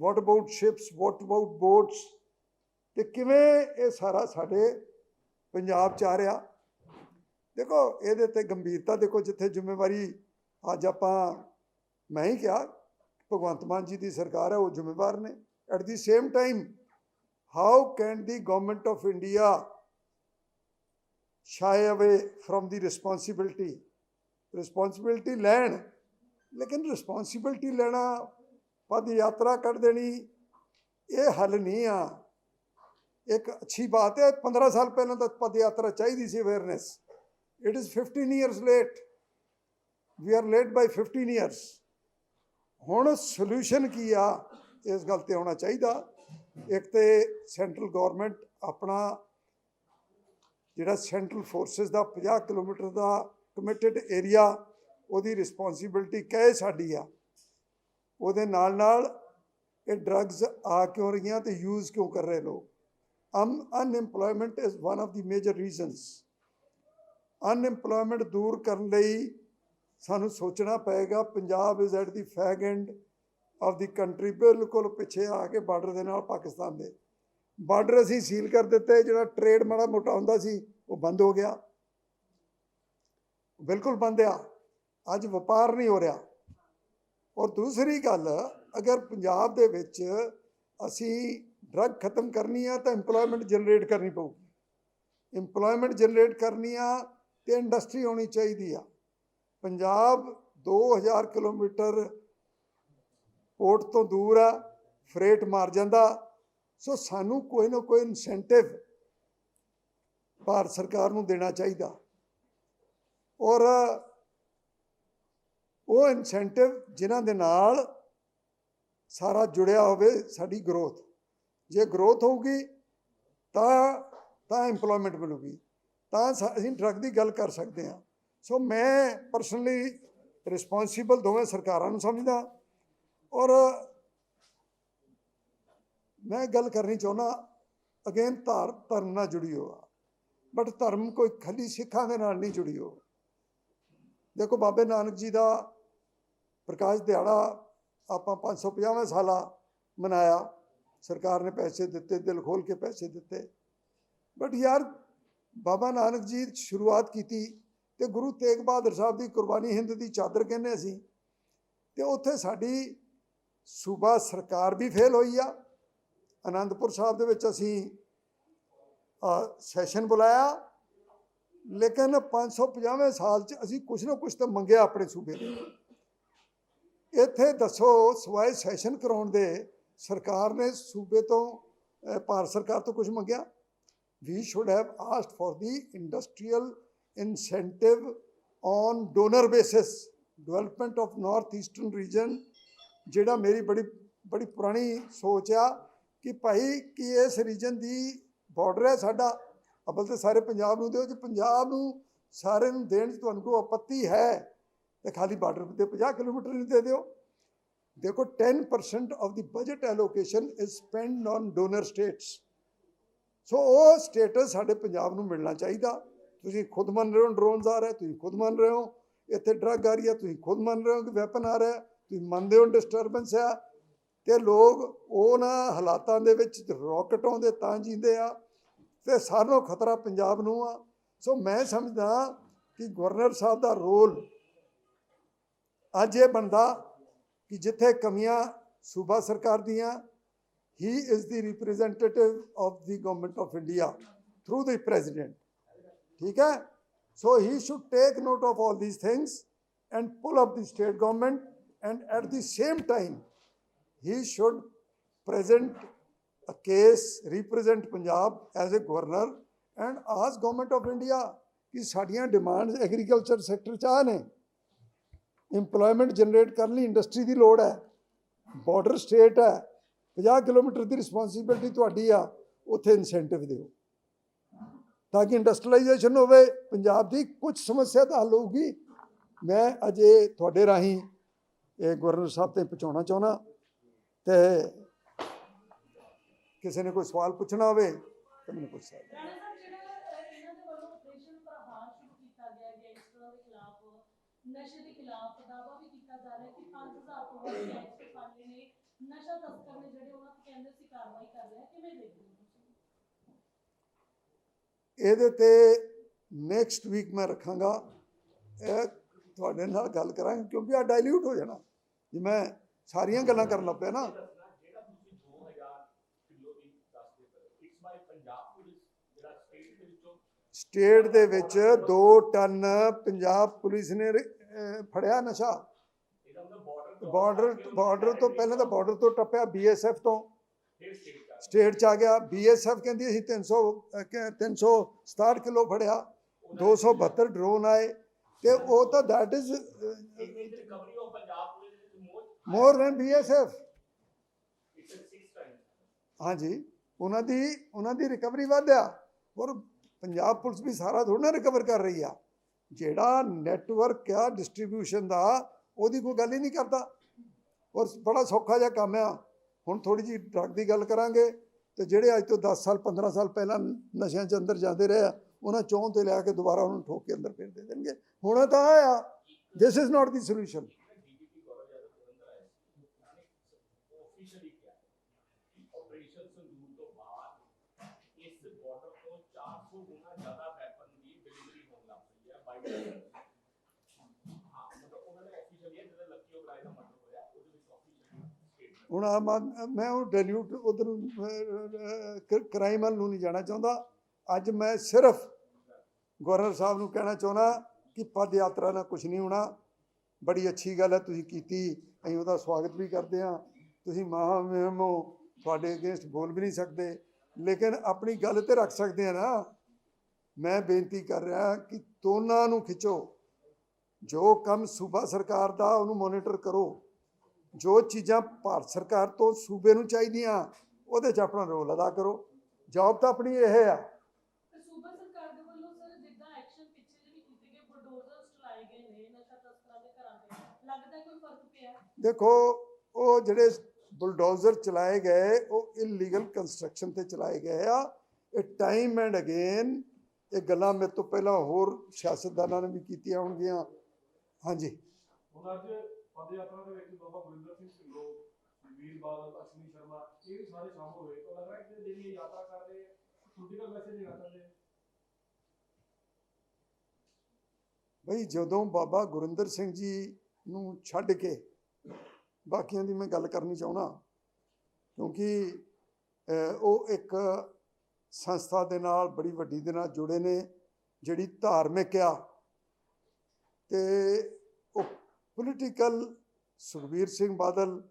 what about ships what about boats ਤੇ ਕਿਵੇਂ ਇਹ ਸਾਰਾ ਸਾਡੇ ਪੰਜਾਬ ਚ ਆ ਰਿਹਾ? ਦੇਖੋ, ਇਹਦੇ ਤੇ ਗੰਭੀਰਤਾ ਦੇਖੋ, ਜਿੱਥੇ ਜ਼ਿੰਮੇਵਾਰੀ ਅੱਜ ਆਪਾਂ, ਮੈਂ ਹੀ ਕਿਹਾ, ਭਗਵੰਤ ਮਾਨ ਜੀ ਦੀ ਸਰਕਾਰ ਹੈ, ਉਹ ਜ਼ਿੰਮੇਵਾਰ ਨੇ। At the same time how can the government of India shy away from the responsibility responsibility ਲੈਣ, ਲੇਕਿਨ ਰਿਸਪੌਂਸਿਬਿਲਟੀ ਲੈਣਾ ਪਦ ਯਾਤਰਾ ਕੱਢ ਦੇਣੀ, ਇਹ ਹੱਲ ਨਹੀਂ ਆ। ਇੱਕ ਅੱਛੀ ਬਾਤ ਹੈ 15 ਸਾਲ ਪਹਿਲਾਂ ਤਾਂ ਪਦ ਯਾਤਰਾ ਚਾਹੀਦੀ ਸੀ awareness it is 15 years late we are late by 15 years ਹੁਣ ਸੋਲੂਸ਼ਨ ਕੀ ਆ, ਇਸ ਗੱਲ ਤੇ ਹੋਣਾ ਚਾਹੀਦਾ। ਇੱਕ ਤੇ ਸੈਂਟਰਲ ਗਵਰਨਮੈਂਟ ਆਪਣਾ ਜਿਹੜਾ ਸੈਂਟਰਲ ਫੋਰਸਸ ਦਾ 50 ਕਿਲੋਮੀਟਰ ਦਾ ਕਮਿਟਡ ਏਰੀਆ ਉਹਦੀ ਰਿਸਪੌਂਸਿਬਿਲਟੀ ਕਹੇ ਸਾਡੀ ਆ। ਉਹਦੇ ਨਾਲ ਨਾਲ ਇਹ ਡਰੱਗਸ ਆ ਕਿਉਂ ਰਹੀਆਂ ਤੇ ਯੂਜ਼ ਕਿਉਂ ਕਰ ਰਹੇ ਲੋਕ? Un unemployment is one of the major reasons unemployment ਦੂਰ ਕਰਨ ਲਈ ਸਾਨੂੰ ਸੋਚਣਾ ਪਏਗਾ, Punjab is at the fag end of the country ਬਿਲਕੁਲ ਪਿੱਛੇ ਆ ਕੇ ਬਾਰਡਰ ਦੇ ਨਾਲ ਪਾਕਿਸਤਾਨ ਦੇ। ਬਾਰਡਰ ਅਸੀਂ ਸੀਲ ਕਰ ਦਿੱਤੇ ਜਿਹੜਾ ਟ੍ਰੇਡ ਮਾੜਾ ਮੋਟਾ ਹੁੰਦਾ ਸੀ, ਉਹ ਬੰਦ ਹੋ ਗਿਆ। ਬਿਲਕੁਲ ਬੰਦ ਆ। ਅੱਜ ਵਪਾਰ ਨਹੀਂ ਹੋ ਰਿਹਾ। ਔਰ ਦੂਸਰੀ ਗੱਲ, ਅਗਰ ਪੰਜਾਬ ਦੇ ਵਿੱਚ ਅਸੀਂ ਡਰੱਗ ਖਤਮ ਕਰਨੀ ਆ, ਤਾਂ EMPLOYMENT ਜਨਰੇਟ ਕਰਨੀ ਪਊਗੀ। EMPLOYMENT ਜਨਰੇਟ ਕਰਨੀ ਆ ਤੇ ਇੰਡਸਟਰੀ ਹੋਣੀ ਚਾਹੀਦੀ ਆ। ਪੰਜਾਬ 2000 ਕਿਲੋਮੀਟਰ ਪੋਰਟ ਤੋਂ ਦੂਰ ਆ ਫਰੇਟ ਮਾਰ ਜਾਂਦਾ। ਸੋ ਸਾਨੂੰ ਕੋਈ ਨਾ ਕੋਈ ਇਨਸੈਂਟਿਵ ਭਾਰਤ ਸਰਕਾਰ ਨੂੰ ਦੇਣਾ ਚਾਹੀਦਾ। ਔਰ ਉਹ ਇਨਸੈਂਟਿਵ ਜਿਨ੍ਹਾਂ ਦੇ ਨਾਲ ਸਾਰਾ ਜੁੜਿਆ ਹੋਵੇ ਸਾਡੀ ਗਰੋਥ ਜੇ ਗਰੋਥ ਹੋਊਗੀ, ਤਾਂ ਤਾਂ EMPLOYMENT ਮਿਲੂਗੀ। ਤਾਂ ਅਸੀਂ ਡਰੱਗ ਦੀ ਗੱਲ ਕਰ ਸਕਦੇ ਹਾਂ। ਸੋ ਮੈਂ ਪਰਸਨਲੀ ਰਿਸਪੌਂਸਿਬਲ ਦੋਵੇਂ ਸਰਕਾਰਾਂ ਨੂੰ ਸਮਝਦਾ। ਔਰ ਮੈਂ ਗੱਲ ਕਰਨੀ ਚਾਹੁੰਦਾ ਅਗੇਨ ਧਾਰ, ਧਰਮ ਨਾਲ ਜੁੜੀ ਹੋਆ ਬਟ ਧਰਮ ਕੋਈ ਖਾਲੀ ਸਿੱਖਾਂ ਦੇ ਨਾਲ ਨਹੀਂ ਜੁੜੀ ਹੋ ਦੇਖੋ ਬਾਬੇ ਨਾਨਕ ਜੀ ਦਾ ਪ੍ਰਕਾਸ਼ ਦਿਹਾੜਾ ਆਪਾਂ 550 ਸਾਲਾ ਮਨਾਇਆ। ਸਰਕਾਰ ਨੇ ਪੈਸੇ ਦਿੱਤੇ, ਦਿਲ ਖੋਲ ਕੇ ਪੈਸੇ ਦਿੱਤੇ। ਬਟ ਯਾਰ ਬਾਬਾ ਨਾਨਕ ਜੀ ਸ਼ੁਰੂਆਤ ਕੀਤੀ ਤੇ ਗੁਰੂ ਤੇਗ ਬਹਾਦਰ ਸਾਹਿਬ ਦੀ ਕੁਰਬਾਨੀ ਹਿੰਦ ਦੀ ਚਾਦਰ ਕਹਿੰਦੇ ਅਸੀਂ ਤੇ ਉੱਥੇ ਸਾਡੀ ਸੂਬਾ ਸਰਕਾਰ ਵੀ ਫੇਲ ਹੋਈ ਆ। ਅਨੰਦਪੁਰ ਸਾਹਿਬ ਦੇ ਵਿੱਚ ਅਸੀਂ ਸੈਸ਼ਨ ਬੁਲਾਇਆ। ਲੇਕਿਨ 550ਵੇਂ ਸਾਲ 'ਚ ਅਸੀਂ ਕੁਝ ਨਾ ਕੁਝ ਤਾਂ ਮੰਗਿਆ ਆਪਣੇ ਸੂਬੇ ਦੇ ਇੱਥੇ ਦੱਸੋ, ਸਵਾਏ ਸੈਸ਼ਨ ਕਰਾਉਣ ਦੇ ਸਰਕਾਰ ਨੇ ਸੂਬੇ ਤੋਂ ਭਾਰਤ ਸਰਕਾਰ ਤੋਂ ਕੁਝ ਮੰਗਿਆ? We should have asked for the industrial incentive on donor basis development of north eastern region ਜਿਹੜਾ ਮੇਰੀ ਬੜੀ ਬੜੀ ਪੁਰਾਣੀ ਸੋਚ ਆ। ਕਿ ਭਾਈ ਕਿ ਇਸ ਰੀਜਨ ਦੀ ਬਾਰਡਰ ਹੈ ਸਾਡਾ। ਅਬਲ ਤੇ ਸਾਰੇ ਪੰਜਾਬ ਨੂੰ ਦਿਓ, ਜੇ ਪੰਜਾਬ ਨੂੰ ਸਾਰੇ ਨੂੰ ਦੇਣ 'ਚ ਤੁਹਾਨੂੰ ਕੋਈ ਆਪੱਤੀ ਹੈ, ਤੇ ਖਾਲੀ ਬਾਰਡਰ ਤੇ 50 ਕਿਲੋਮੀਟਰ ਨਹੀਂ ਦੇ ਦਿਓ। ਦੇਖੋ 10% of the budget allocation is spend on donor states so ਉਹ ਸਟੇਟਸ ਸਾਡੇ ਪੰਜਾਬ ਨੂੰ ਮਿਲਣਾ ਚਾਹੀਦਾ। ਤੁਸੀਂ ਖੁਦ ਮੰਨ ਰਹੇ ਹੋ ਡਰੋਨਸ ਆ ਰਹੇ, ਤੁਸੀਂ ਖੁਦ ਮੰਨ ਰਹੇ ਹੋ। ਇੱਥੇ ਡਰੱਗ ਆ ਰਹੀ ਹੈ, ਤੁਸੀਂ ਖੁਦ ਮੰਨ ਰਹੇ ਹੋ ਕਿ ਵੈਪਨ ਆ ਰਿਹਾ ਤੁਸੀਂ ਮੰਨਦੇ ਹੋ ਡਿਸਟਰਬੈਂਸ ਆ ਤੇ ਲੋਕ ਉਹਨਾਂ ਹਾਲਾਤਾਂ ਦੇ ਵਿੱਚ ਰੌਕਟ ਆਉਂਦੇ ਤਾਂ ਜੀਂਦੇ ਆ ਤੇ ਸਾਰੋਂ ਖਤਰਾ ਪੰਜਾਬ ਨੂੰ ਆ ਸੋ ਮੈਂ ਸਮਝਦਾ ਕਿ ਗਵਰਨਰ ਸਾਹਿਬ ਦਾ ਰੋਲ ਅੱਜ ਇਹ ਬਣਦਾ ਕਿ ਜਿੱਥੇ ਕਮੀਆਂ ਸੂਬਾ ਸਰਕਾਰ ਦੀਆਂ ਹੀ is the representative of the government of India through the president ਠੀਕ ਹੈ so he should take note of all these things and pull up the state government and at the same time he should present a case, represent Punjab as a governor and ask government of India ਕਿ ਸਾਡੀਆਂ demands agriculture sector ਚ ਆ ਨੇ EMPLOYMENT generate ਕਰਨ ਲਈ industry ਦੀ ਲੋੜ ਹੈ border state ਹੈ 50 ਕਿਲੋਮੀਟਰ ਦੀ ਰਿਸਪੌਂਸਿਬਿਲਟੀ ਤੁਹਾਡੀ ਆ ਉੱਥੇ ਇਨਸੈਂਟਿਵ ਦਿਓ ਤਾਂ ਕਿ ਇੰਡਸਟਰੀਲਾਈਜੇਸ਼ਨ ਹੋਵੇ ਪੰਜਾਬ ਦੀ ਕੁਝ ਸਮੱਸਿਆ ਤਾਂ ਹੱਲ ਹੋਊਗੀ ਮੈਂ ਅਜੇ ਤੁਹਾਡੇ ਰਾਹੀਂ ਇਹ ਗਵਰਨਰ ਸਾਹਿਬ ਤੇ ਪਹੁੰਚਾਉਣਾ ਚਾਹੁੰਦਾ ਤੇ ਕਿਸੇ ਨੇ ਕੋਈ ਸਵਾਲ ਪੁੱਛਣਾ ਹੋਵੇ ਤਾਂ ਮੈਨੂੰ ਪੁੱਛ ਸਕਦਾ ਰਾਣਾ ਸਾਹਿਬ ਜਿਹੜਾ ਅਹ, ਇਹਨਾਂ ਦੇ ਵੱਲੋਂ ਆਪਰੇਸ਼ਨ ਪ੍ਰਹਾਰ ਸ਼ੁਰੂ ਕੀਤਾ ਗਿਆ ਗੈਂਗਸਟਰਾਂ ਦੇ ਖਿਲਾਫ ਨਸ਼ੇ ਦੇ ਖਿਲਾਫ ਦਾਅਵਾ ਵੀ ਕੀਤਾ ਜਾ ਰਿਹਾ ਹੈ ਕਿ 5000 ਤੋਂ ਵੱਧ ਗੈਂਗਸਟਰ ਫੜ ਲਏ ਨੇ ਨਸ਼ਾ ਤਸਕਰ ਨੇ ਜਿਹੜੇ ਉਹਨਾਂ ਤੇ ਕਹਿੰਦੇ ਸੀ ਕਾਰਵਾਈ ਕਰ ਰਿਹਾ ਕਿਵੇਂ ਦੇਖਦੇ ਹੋ ਤੁਸੀਂ? ਇਹਦੇ ਤੇ ਨੈਕਸਟ ਵੀਕ ਮੈਂ ਰੱਖਾਂਗਾ। ਇਹ ਤੁਹਾਡੇ ਨਾਲ ਗੱਲ ਕਰਾਂਗੇ ਕਿਉਂਕਿ ਆ ਡਾਇਲੂਟ ਹੋ ਜਾਣਾ। ਜੇ ਮੈਂ ਸਾਰੀਆਂ ਗੱਲਾਂ ਕਰਨ ਲੱਗ ਪਿਆ ਨਾ। ਸਟੇਟ ਦੇ ਵਿੱਚ 2 ਟਨ ਪੰਜਾਬ ਪੁਲਿਸ ਨੇ ਫੜਿਆ ਨਸ਼ਾ। ਇਹਦਾ ਬਾਰਡਰ ਬਾਰਡਰ ਤੋਂ ਪਹਿਲਾਂ ਤਾਂ ਬਾਰਡਰ ਤੋਂ ਟੱਪਿਆ ਬੀਐਸਐਫ ਤੋਂ। ਫਿਰ ਸਟੇਟ ਸਟੇਟ ਚ ਆ ਗਿਆ। ਬੀਐਸਐਫ ਕਹਿੰਦੀ ਅਸੀਂ 300 ਅਹ, ਕਿ 367 ਕਿਲੋ ਫੜਿਆ। 272 ਡਰੋਨ ਆਏ। ਤੇ ਉਹ ਤਾਂ ਦੈਟ ਇਜ਼ ਇਹਦੀ recovery of Punjab police is more than BSF it's 6 times ਹਾਂਜੀ। ਉਹਨਾਂ ਦੀ ਉਹਨਾਂ ਦੀ ਰਿਕਵਰੀ ਵਧਿਆ। ਔਰ ਪੰਜਾਬ ਪੁਲਿਸ ਵੀ ਸਾਰਾ ਥੋੜਾ ਰਿਕਵਰ ਕਰ ਰਹੀ ਆ। ਜਿਹੜਾ ਨੈਟਵਰਕ ਆ ਡਿਸਟ੍ਰੀਬਿਊਸ਼ਨ ਦਾ ਉਹਦੀ ਕੋਈ ਗੱਲ ਹੀ ਨਹੀਂ ਕਰਦਾ। ਔਰ ਬੜਾ ਸੌਖਾ ਜਿਹਾ ਕੰਮ ਆ। ਹੁਣ ਥੋੜੀ ਜੀ ਡਰੱਗ ਦੀ ਗੱਲ ਕਰਾਂਗੇ। ਤੇ ਜਿਹੜੇ ਅੱਜ ਤੋਂ 10 ਸਾਲ 15 ਸਾਲ ਪਹਿਲਾਂ ਨਸ਼ਿਆਂ 'ਚ ਅੰਦਰ ਜਾਂਦੇ ਰਹੇ ਆ ਉਹਨਾਂ ਚੌਂ ਤੇ ਲਿਆ ਕੇ ਦੁਬਾਰਾ ਉਹਨੂੰ ਠੋਕ ਕੇ ਅੰਦਰ ਫੇਰ ਦੇ ਦੇਣਗੇ। ਹੁਣ ਤਾਂ ਆ this is not the solution DGP Gaurav Yadav ਤੁਰੰਤ ਆਏ ਸੀ ਉਹਨਾਂ ਨੇ ਆਫੀਸ਼ੀਅਲੀ ਕਿਹਾ ਕਿ ਆਪਰੇਸ਼ਨ ਸੰਦੂਰ ਤੋਂ ਬਾਅਦ ਇਸ ਬਾਰਡਰ ਤੋਂ 400 ਗੁਣਾ ਜ਼ਿਆਦਾ ਵੈਪਨ ਦੀ ਡਿਲੀਵਰੀ ਹੋਣ ਲੱਗ ਪਈ ਹੈ ਬਾਈ ਹਾਂ ਮਤਲਬ ਉਹਨਾਂ ਨੇ ਆਫੀਸ਼ੀਅਲੀ ਜਿਹੜਾ ਲੱਕੀ ਓਬਰਾਏ ਦਾ ਮਰਡਰ ਹੋਇਆ ਉਹਦੇ ਵਿੱਚ ਆਫੀਸ਼ੀਅਲੀ ਸਟੇਟਮੈਂਟ ਹੁਣ ਆਮ ਮੈਂ ਉਹ ਡੈਲਿਊਟ ਉਧਰ ਕ੍ਰਾਈਮ ਵੱਲ ਨੂੰ ਨਹੀਂ ਜਾਣਾ ਚਾਹੁੰਦਾ। ਅੱਜ ਮੈਂ ਸਿਰਫ ਗਵਰਨਰ ਸਾਹਿਬ ਨੂੰ ਕਹਿਣਾ ਚਾਹੁੰਦਾ ਕਿ ਪਦ ਯਾਤਰਾ ਨਾਲ ਕੁਝ ਨਹੀਂ ਹੋਣਾ। ਬੜੀ ਅੱਛੀ ਗੱਲ ਹੈ, ਤੁਸੀਂ ਕੀਤੀ। ਅਸੀਂ ਉਹਦਾ ਸਵਾਗਤ ਵੀ ਕਰਦੇ ਹਾਂ। ਤੁਸੀਂ ਮਹਾ ਤੁਹਾਡੇ ਅਗੇਂਸਟ ਬੋਲ ਵੀ ਨਹੀਂ ਸਕਦੇ। ਲੇਕਿਨ ਆਪਣੀ ਗੱਲ ਤੇ ਰੱਖ ਸਕਦੇ ਆ ਨਾ। ਮੈਂ ਬੇਨਤੀ ਕਰ ਰਿਹਾ ਕਿ ਦੋਨਾਂ ਨੂੰ ਖਿੱਚੋ। ਜੋ ਕੰਮ ਸੂਬਾ ਸਰਕਾਰ ਦਾ ਉਹਨੂੰ ਮੋਨੀਟਰ ਕਰੋ। ਜੋ ਚੀਜ਼ਾਂ ਭਾਰਤ ਸਰਕਾਰ ਤੋਂ ਸੂਬੇ ਨੂੰ ਚਾਹੀਦੀਆਂ ਉਹਦੇ 'ਚ ਆਪਣਾ ਰੋਲ ਅਦਾ ਕਰੋ। ਜੌਬ ਤਾਂ ਆਪਣੀ ਇਹ ਆ। ਦੇਖੋ ਉਹ ਜਿਹੜੇ ਬੁਲਡੋਜ਼ਰ ਚਲਾਏ ਗਏ ਉਹ ਇਲੀਗਲ ਕੰਸਟਰਕਸ਼ਨ ਤੇ ਚਲਾਏ ਗਏ ਆ। ਇਹ ਟਾਈਮ ਐਂਡ ਅਗੇਨ ਇਹ ਗੱਲਾਂ ਮੇਰੇ ਤੋਂ ਪਹਿਲਾਂ ਹੋਰ ਸਿਆਸਤਦਾਨਾਂ ਨੇ ਵੀ ਕੀਤੀਆਂ ਹੋਣਗੀਆਂ। ਹਾਂਜੀ। ਹੁਣ ਅੱਜ ਪਦ ਯਾਤਰਾ ਦੇ ਵਿੱਚ ਬਾਬਾ ਗੁਰਿੰਦਰ ਸਿੰਘ ਢਿੱਲੋਂ ਵੀਰ ਬਾਦਲ ਅਸ਼ਵਨੀ ਸ਼ਰਮਾ ਇਹ ਵੀ ਸਾਰੇ ਸ਼ਾਮਲ ਹੋਏ। ਤਾਂ ਲੱਗ ਰਿਹਾ ਕਿ ਜਿਹੜੀ ਇਹ ਯਾਤਰਾ ਕਰ ਰਹੇ ਪੋਲੀਟੀਕਲ ਮੈਸੇਜ ਨਹੀਂ ਕਰਦੇ ਬਈ ਜਦੋਂ ਬਾਬਾ ਗੁਰਿੰਦਰ ਸਿੰਘ ਜੀ ਨੂੰ ਛੱਡ ਕੇ ਬਾਕੀਆਂ ਦੀ ਮੈਂ ਗੱਲ ਕਰਨੀ ਚਾਹੁੰਦਾ ਕਿਉਂਕਿ ਉਹ ਇੱਕ ਸੰਸਥਾ ਦੇ ਨਾਲ, ਬੜੀ ਵੱਡੀ ਦੇ ਨਾਲ ਜੁੜੇ ਨੇ, ਜਿਹੜੀ ਧਾਰਮਿਕ ਆ। ਤੇ ਉਹ ਪੋਲੀਟੀਕਲ ਸੁਖਬੀਰ ਸਿੰਘ ਬਾਦਲ